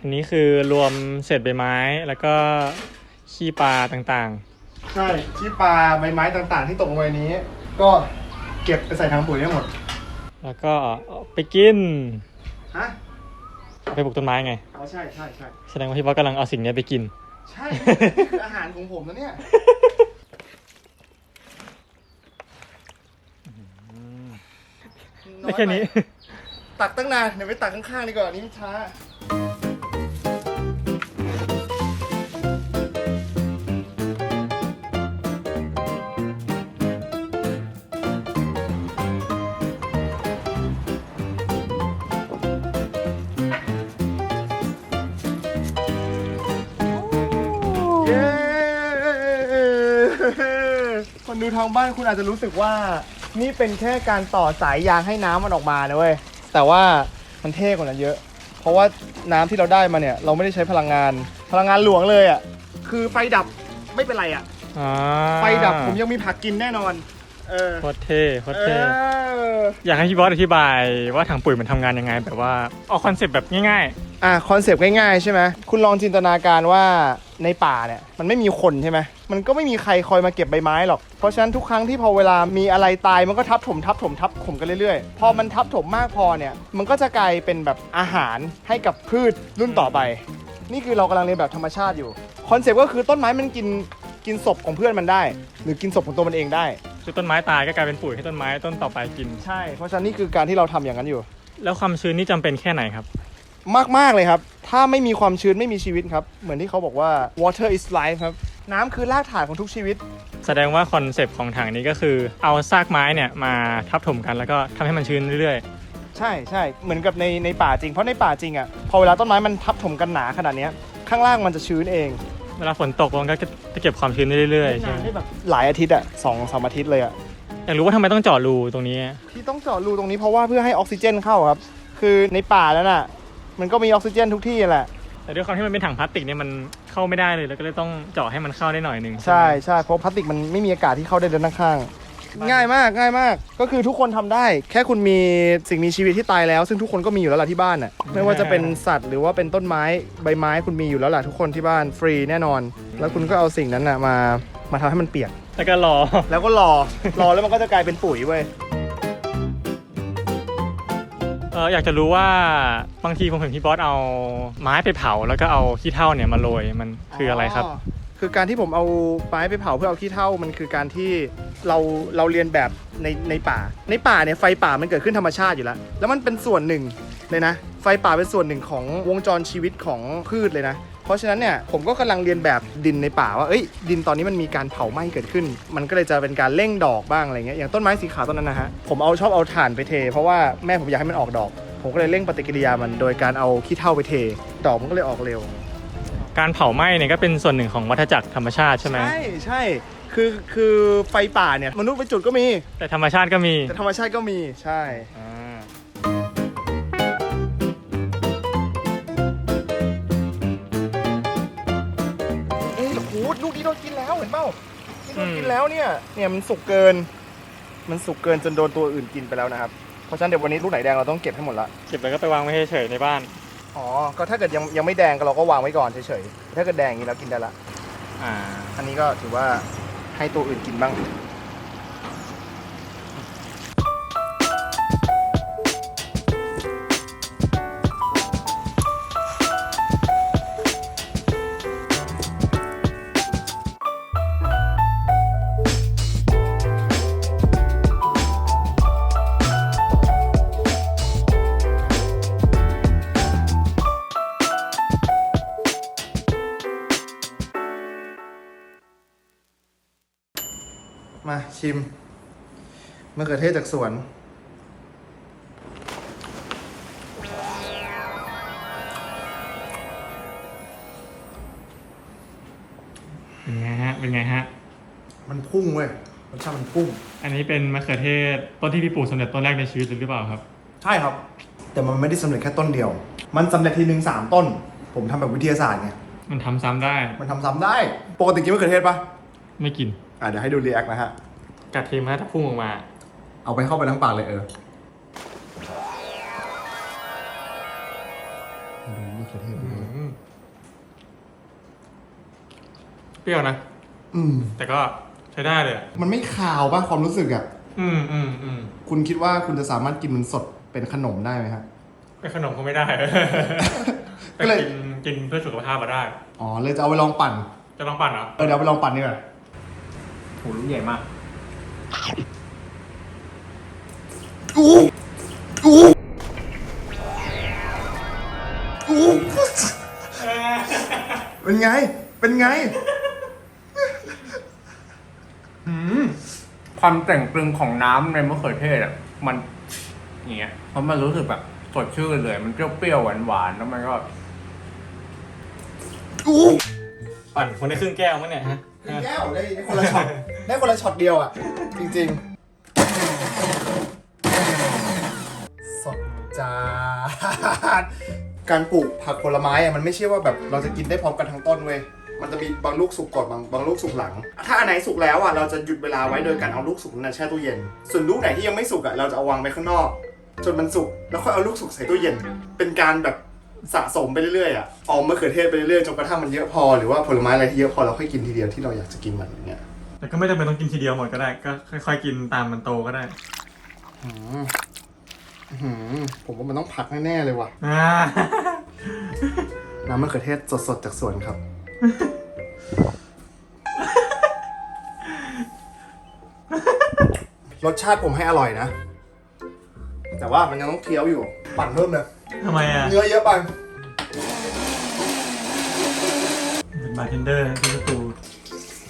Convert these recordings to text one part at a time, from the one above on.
อันนี้คือรวมเศษใบไม้แล้วก็ขี้ปลาต่างใช่ที่ปลาใบไม้ต่างๆ ที่ตกลงไปนี้ ก็เก็บไปใส่ถังปุ๋ยได้หมดๆ แล้วก็เอาไปกินฮะเอาไปปลูกต้นไม้ไง อ๋อใช่ใช่ใช่แสดงว่าพี่บอสกำลังเอาสิ่งเนี้ยไปกิน ใช่นี่คืออาหารของผมนะเนี่ยได้แค่นี้ตักตั้งนานเดี๋ยวไปตักข้างๆดีกว่านี่มันช้า เย้คนดูทางบ้านคุณอาจจะรู้สึกว่า นี่เป็นแค่การต่อสายยางให้น้ำมันออกมานะเว้ย แต่ว่ามันเท่กว่านั้นเยอะ เพราะว่าน้ำที่เราได้มาเนี่ย เราไม่ได้ใช้พลังงาน พลังงานหลวงเลยอะ คือไฟดับไม่เป็นไรอะอ่าไฟดับผมยังมีผักกินแน่นอน เออ โคตรเท่โคตรเอเท่ออยากให้พี่บอสอธิบายว่าถังปุ๋ยมันทำงานยังไงแบบว่าเอาคอนเซปต์แบบง่าย อะคอนเซปต์ง่ายๆใช่ไหมคุณลองจินตนาการว่าในป่าเนี่ยมันไม่มีคนใช่ไหมมันก็ไม่มีใครคอยมาเก็บใบไม้หรอก เพราะฉะนั้นทุกครั้งที่พอเวลามีอะไรตายมันก็ทับถมทับถมทับถมกันเรื่อยๆ พอมันทับถมมากพอเนี่ยมันก็จะกลายเป็นแบบอาหารให้กับพืชรุ่นต่อไป นี่คือเรากำลังเรียนแบบธรรมชาติอยู่คอนเซปต์ก็คือต้นไม้มันกินกินศพของเพื่อนมันได้ หรือกินศพของตัวมันเองได้ๆคือต้นไม้ตายก็กลายเป็นปุ๋ยให้ต้นไม้ต้นต่อไปกิน ใช่ เพราะฉะนั้นนี่คือการที่เราทำอย่างนั้นอยู่ แล้วความชื้นนี่จำเป็นแค่ไหนครับ มากมากๆเลยครับ ถ้าไม่มีความชื้นไม่มีชีวิตครับ เหมือนที่เขาบอกว่า water is life ครับ น้ำคือรากฐานของทุกชีวิต แสดงว่าคอนเซปต์ของถังนี้ก็คือ เอาซากไม้เนี่ยมาทับถมกันแล้วก็ทำให้มันชื้นเรื่อยใช่ใช่เหมือนกับในในป่าจริง เพราะในป่าจริงอะพอเวลาต้นไม้มันทับถมกันหนาขนาดเนี้ยข้างล่างมันจะชื้นเอง ๆ เวลาฝนตกมันก็จะเก็บความชื้นได้เรื่อยๆใช่นานไหมได้แบบหลายอาทิตย์อะสองสามอาทิตย์เลยอะ อยากรู้ว่าทำไมต้องเจาะรูตรงนี้ ที่ต้องเจาะรูตรงนี้เพราะว่าเพื่อให้ออกซิเจนเข้าครับ คือในป่าแล้วน่ะ มันก็มีออกซิเจนทุกที่แหละ แต่ด้วยความที่มันเป็นถังพลาสติกเนี่ยมันเข้าไม่ได้เลยแล้วก็เลยต้องเจาะให้มันเข้าได้หน่อยหนึงใช่ไหมใช่เพราะพลาสติกมันไม่มีอากาศที่เข้าได้เดินข้างๆง่ายมากง่ายมาก ก็คือทุกคนทำได้ แค่คุณมีสิ่งมีชีวิตที่ตายแล้ว ซึ่งทุกคนก็มีอยู่แล้วล่ะที่บ้านน่ะไม่ว่าจะเป็นสัตว์หรือว่าเป็นต้นไม้ใบไม้คุณมีอยู่แล้วล่ะทุกคนที่บ้านฟรีแน่นอน แล้วคุณก็เอาสิ่งนั้นน่ะมามาทำให้มันเปียกแล้วก็รอแล้วก็รอรอแล้วมันก็จะกลายเป็นปุ๋ยเว้ยเอออยากจะรู้ว่าบางทีผมเห็นพี่บอสเอาไม้ไปเผาแล้วก็เอาขี้เถ้าเนี่ยมาโรยมันคืออะไรครับ คือการที่ผมเอาไม้ไปเผาเพื่อเอาขี้เถ้ามันคือการที่เราเราเรียนแบบในในป่า ในป่าเนี่ยไฟป่ามันเกิดขึ้นธรรมชาติอยู่แล้ว แล้วมันเป็นส่วนหนึ่งเลยนะ ไฟป่าเป็นส่วนหนึ่งของวงจรชีวิตของพืชเลยนะ เพราะฉะนั้นเนี่ยผมก็กำลังเรียนแบบดินในป่าว่าเอ้ยดินตอนนี้มันมีการเผาไหม้เกิดขึ้น มันก็เลยจะเป็นการเร่งดอกบ้างอะไรเงี้ยอย่างต้นไม้สีขาวต้นนั้นนะฮะผมเอาชอบเอาถ่านไปเท เพราะว่าแม่ผมอยากให้มันออกดอก ผมก็เลยเร่งปฏิกิริยามันโดยการเอาขี้เถ้าไปเท ดอกมันก็เลยออกเร็ว การเผาไหม้เนี่ยก็เป็นส่วนหนึ่งของวัฏจักรธรรมชาติใช่ไหมใช่ใช่คือคือไฟป่าเนี่ยมนุษย์ไปจุดก็มี แต่ธรรมชาติก็มีแต่ธรรมชาติก็มีใช่อ่ เห็นเปล่านี่โดนกินแล้วเนี่ย เนี่ยมันสุกเกิน มันสุกเกินจนโดนตัวอื่นกินไปแล้วนะครับ เพราะฉะนั้นเดี๋ยววันนี้ลูกไหนแดงเราต้องเก็บให้หมดละ เก็บแล้วก็ไปวางไว้เฉยๆในบ้าน อ๋อ ก็ถ้าเกิดยังยังไม่แดงก็เราก็วางไว้ก่อนเฉยๆ ถ้าเกิดแดงอย่างนี้เรากินได้ละ อ่า อันนี้ก็ถือว่าให้ตัวอื่นกินบ้าง ชิมมะเขือเทศจากสวน เป็นไงฮะ เป็นไงฮะ มันพุ่งเว้ยรสชาติมันพุ่ง อันนี้เป็นมะเขือเทศต้นที่พี่ปลูกสำเร็จต้นแรกในชีวิตเลยหรือเปล่าครับ ใช่ครับ แต่มันไม่ได้สำเร็จแค่ต้นเดียว มันสำเร็จทีหนึ่งสามต้น ผมทำแบบวิทยาศาสตร์ไง มันทำซ้ำได้ มันทำซ้ำได้ ปกติกินมะเขือเทศปะไม่กิน อะเดี๋ยวให้ดูรีแอคนะฮะ กัดทีมน่ถ้าพุ่งออกมา เอาไปเข้าไปทั้งปากเลยเออดูมะเขืเทศด้วเปรี้ยวนะ อืม แต่ก็ใช้ได้เลยมันไม่คาวป่ะความรู้สึกอะ อืมอืมอืมคุณคิดว่าคุณจะสามารถกินมันสดเป็นขนมได้ไหมฮะ เป็นขนมคงไม่ได้ก็เลยกินเพื่อสุขภาพมาได้ อ๋อเลยจะเอาไปลองปั่น จะลองปั่นเหรอ เออเดี๋ยวไปลองปั่นดีกว่าหูลูกใหญ่มาก เป็นไง เป็นไงความแต่งตึงของน้ำในมะเขือเทศอะ มันอย่างเงี้ยเพราะมันรู้สึกแบบสดชื่นเลย มันเปรี้ยวๆหวานๆแล้วมันก็อู้ปั่นคนได้ครึ่งแก้วมั้งเนี่ยฮะ แก้วได้ได้คนละช็อตได้คนละช็อตเดียวอะ จริงๆสดจ้าดการปลูกผักผลไม้อะมันไม่ใช่ว่าแบบเราจะกินได้พร้อมกันทั้งต้นเว้ยมันจะมีบางลูกสุกก่อนบางบางลูกสุกหลัง ถ้าอันไหนสุกแล้วอะเราจะหยุดเวลาไว้โดยการเอาลูกสุกนั้นแช่ตู้เย็น ส่วนลูกไหนที่ยังไม่สุกอะเราจะเอาวางไว้ข้างนอก จนมันสุกแล้วค่อยเอาลูกสุกใส่ตู้เย็น เป็นการแบบ สะสมไปเรื่อยๆอะเอามะเขือเทศไปเรื่อยๆจนกระทั่งมันเยอะพอหรือว่าผลไม้อะไรที่เยอะพอเราค่อยกินทีเดียวที่เราอยากจะกินมันอย่างเงี้ยแต่ก็ไม่จำเป็นต้องกินทีเดียวหมดก็ได้ก็ค่อย ๆ กินตามมันโตก็ได้อืมอื้อหือผมว่ามันต้องผักแน่ๆเลยว่ะอ่า น้ำมะเขือเทศสดๆจากสวนครับ รสชาติผมให้อร่อยนะ แต่ว่ามันยังต้องเคี้ยวอยู่ ปั่นเพิ่มเลย ทำไมอะ เนื้อเยอะไปเป็นบาร์เทนเดอร์ที่สตู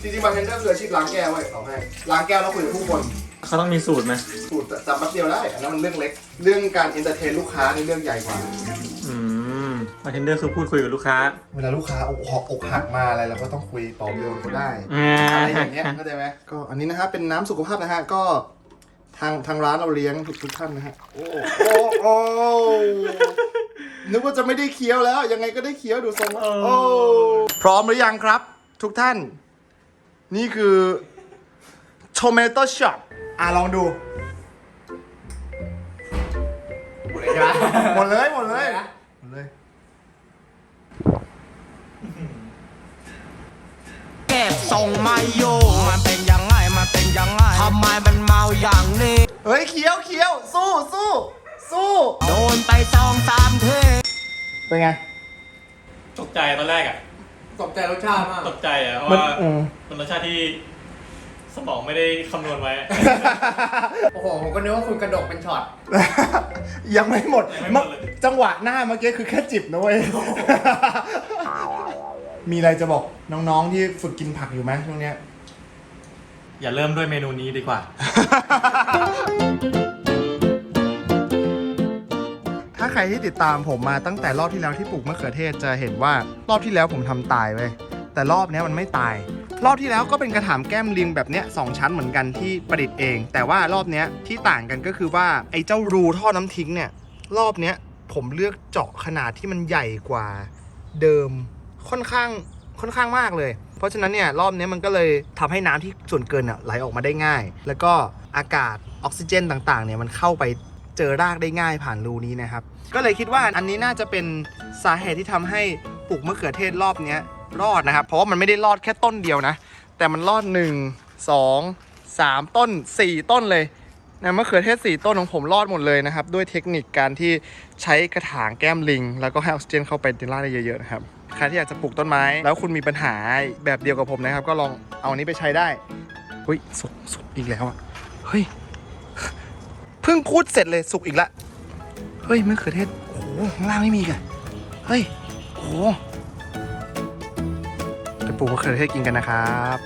จริงๆบาร์เทนเดอร์คืออาชีพล้างแก้วไว้เอาให้ล้างแก้วแล้วคุยกับผู้คนเขาต้องมีสูตรไหมสูตรจำแป๊บเดียวได้อันนั้นมันเรื่องเล็ก เรื่องการเอนเตอร์เทนลูกค้านี่เรื่องใหญ่กว่า อืมบาร์เทนเดอร์คือพูดคุยกับลูกค้า เวลาลูกค้าอกหักอกหักมาอะไรเราก็ต้องคุยตอบโยนเขาได้อ่าอะไรอย่างเงี้ยเข้าใจไหมก็อันนี้นะครับเป็นน้ำสุขภาพนะฮะก็ ทางทางร้านเราเลี้ยงทุกทุกท่านนะฮะ โอ้โอ้โอ้นึกว่าจะไม่ได้เคี้ยวแล้ว ยังไงก็ได้เคี้ยวดูทรงแล้วโอ้พร้อมหรือยังครับ ทุกท่าน นี่คือ tomato shop อะลองดู หมดเลยหมดเลย หมดเลย เก็บส่งมาโยมันเป็นยังไง มันเป็นยังไงทำไมมันเมา อย่างนี้ เฮ้ยเคี้ยวเคี้ยวสู้สู้สู้โดนไปสองสามเทเป็นไง ตกใจตอนแรกอะ ตกใจรสชาติมาก ตกใจอะเพราะมันว่าอืมเป็นรสชาติที่สมองไม่ได้คำนวณไว้ โอ้โห ผมก็นึกว่าคุณกระดกเป็นช็อต ยังไม่หมดยังไม่หมดเลย จังหวะหน้าเมื่อกี้คือแค่จิบนะเว้ย มีอะไรจะบอกน้องๆที่ฝึกกินผักอยู่ไหมช่วงเนี้ย อย่าเริ่มด้วยเมนูนี้ดีกว่า ถ้าใครที่ติดตามผมมาตั้งแต่รอบที่แล้วที่ปลูกมะเขือเทศจะเห็นว่ารอบที่แล้วผมทำตายเว้ยแต่รอบเนี้ยมันไม่ตาย รอบที่แล้วก็เป็นกระถางแก้มลิงแบบเนี้ยสองชั้นเหมือนกันที่ประดิษฐ์เอง แต่ว่ารอบเนี้ยที่ต่างกันก็คือว่าไอ้เจ้ารูท่อน้ำทิ้งเนี่ยรอบเนี้ยผมเลือกเจาะขนาดที่มันใหญ่กว่าเดิมค่อนข้างค่อนข้างมากเลย เพราะฉะนั้นเนี่ยรอบนี้มันก็เลยทำให้น้ำที่ส่วนเกินอะไหลออกมาได้ง่าย แล้วก็อากาศออกซิเจนต่างๆเนี่ยมันเข้าไปเจอรากได้ง่ายผ่านรูนี้นะครับ ก็เลยคิดว่าอันนี้น่าจะเป็นสาเหตุที่ทำให้ปลูกมะเขือเทศรอบนี้รอดนะครับ เพราะว่ามันไม่ได้รอดแค่ต้นเดียวนะ แต่มันรอด 1 2 3 ต้น 4 ต้นเลยนะมะเขือเทศ 4 ต้นของผมรอดหมดเลยนะครับ ด้วยเทคนิคการที่ใช้กระถางแก้มลิง แล้วก็ให้ออกซิเจนเข้าไปในรากได้เยอะๆนะครับ ใครที่อยากจะปลูกต้นไม้ แล้วคุณมีปัญหาแบบเดียวกับผมนะครับ ก็ลองเอาอันนี้ไปใช้ได้เฮ้ยสุกสุกอีกแล้วอะเฮ้ยเพิ่งพูดเสร็จเลยสุกอีกละเฮ้ยมะเขือเทศโอ้โหข้างล่างไม่มีกันเฮ้ยโอ้โหไปปลูกมะเขือเทศกินกันนะครับ